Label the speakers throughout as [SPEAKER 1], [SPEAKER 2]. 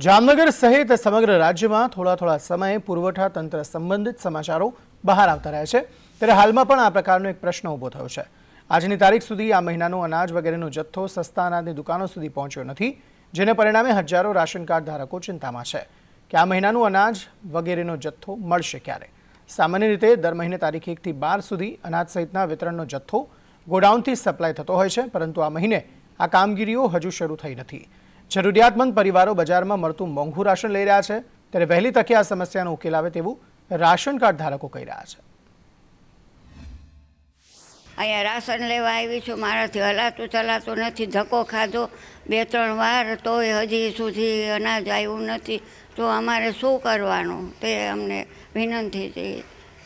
[SPEAKER 1] જામનગર સહિત સમગ્ર રાજ્યમાં થોડા થોડા સમયે પુરવઠા તંત્ર સંબંધિત સમાચારો બહાર આવતા રહે છે. ત્યારે હાલમાં પણ આ પ્રકારનો એક પ્રશ્ન ઊભો થયો છે. આજની તારીખ સુધી આ મહિનાનો અનાજ વગેરેનો જથ્થો સસ્તા અનાજની દુકાનો સુધી પહોંચ્યો નથી, જેને પરિણામે હજારો રાશન કાર્ડ ધારકો ચિંતામાં છે કે આ મહિનાનું અનાજ વગેરેનો જથ્થો મળશે ક્યારે? સામાન્ય રીતે દર મહિને તારીખ એકથી બાર સુધી અનાજ સહિતના વિતરણનો જથ્થો ગોડાઉનથી સપ્લાય થતો હોય છે, પરંતુ આ મહિને આ કામગીરીઓ હજુ શરૂ થઈ નથી. જરૂરિયાતમંદ પરિવારો બજારમાં મળતું મોંઘું રાશન લઈ રહ્યા છે. ત્યારે વહેલી તકે આ સમસ્યાનો ઉકેલ આવે તેવું રાશન કાર્ડ ધારકો કહી રહ્યા છે.
[SPEAKER 2] અહીંયા રાશન લેવા આવી છું. મારાથી હલાતું ચલાતું નથી. ધક્કો ખાધો બે ત્રણ વાર તોય હજી સુધી અનાજ આવ્યું નથી. તો અમારે શું કરવાનું? તે અમને વિનંતી છે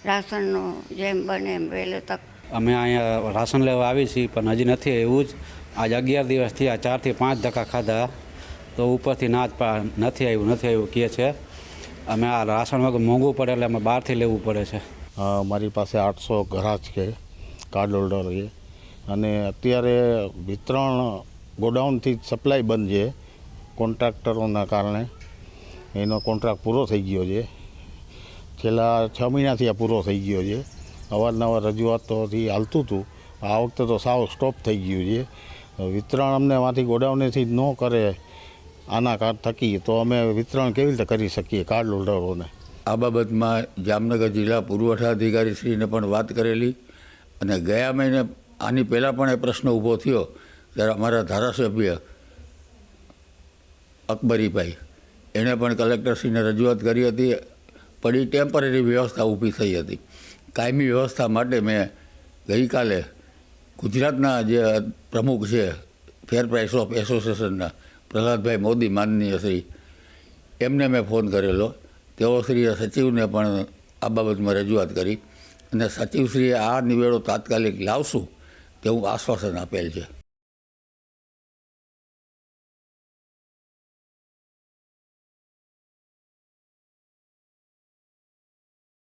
[SPEAKER 2] રાશનનો જેમ બને એમ વહેલે તક.
[SPEAKER 3] અમે અહીંયા રાશન લેવા આવી છીએ પણ હજી નથી એવું જ. આજ અગિયાર દિવસથી આ ચારથી પાંચ ધક્કા ખાધા. તો ઉપરથી ના જ નથી આવ્યું નથી આવ્યું, કહે છે. અમે આ રાશન વગર મોંઘું પડે એટલે અમે બહારથી લેવું પડે છે.
[SPEAKER 4] મારી પાસે આઠસો ઘરાજ છે, કાર્ડ હોલ્ડર છે. અને અત્યારે વિતરણ ગોડાઉનથી સપ્લાય બંધ છે, કોન્ટ્રાક્ટરોના કારણે. એનો કોન્ટ્રાક્ટ પૂરો થઈ ગયો છે. છેલ્લા છ મહિનાથી આ પૂરો થઈ ગયો છે. અવારનવાર રજૂઆતોથી હાલતું હતું. આ વખતે તો સાવ સ્ટોપ થઈ ગયું છે. વિતરણ અમને માંથી ગોડાઉનેથી ન કરે. આના કાર્ડ થકી તો અમે વિતરણ કેવી રીતે કરી શકીએ કાર્ડ હોલ્ડરોને
[SPEAKER 5] આ બાબતમાં જામનગર જિલ્લા પુરવઠા અધિકારીશ્રીને પણ વાત કરેલી અને ગયા મહિને આની પહેલાં પણ એ પ્રશ્ન ઊભો થયો ત્યારે અમારા ધારાસભ્ય અકબરીભાઈ, એણે પણ કલેક્ટરશ્રીને રજૂઆત કરી હતી પડી ટેમ્પરરી વ્યવસ્થા ઊભી થઈ હતી. કાયમી વ્યવસ્થા માટે મેં ગઈકાલે ગુજરાતના જે પ્રમુખ છે, ફેર પ્રાઇસ ઓફ એસોસિએશનના પ્રહલાદભાઈ મોદી માનનીય શ્રી એમને મેં ફોન કરેલો. તેઓ શ્રીએ સચિવને પણ આ બાબતમાં રજૂઆત કરી. અને સચિવશ્રીએ આ નિવેડો તાત્કાલિક લાવશું તેવું આશ્વાસન આપેલ છે.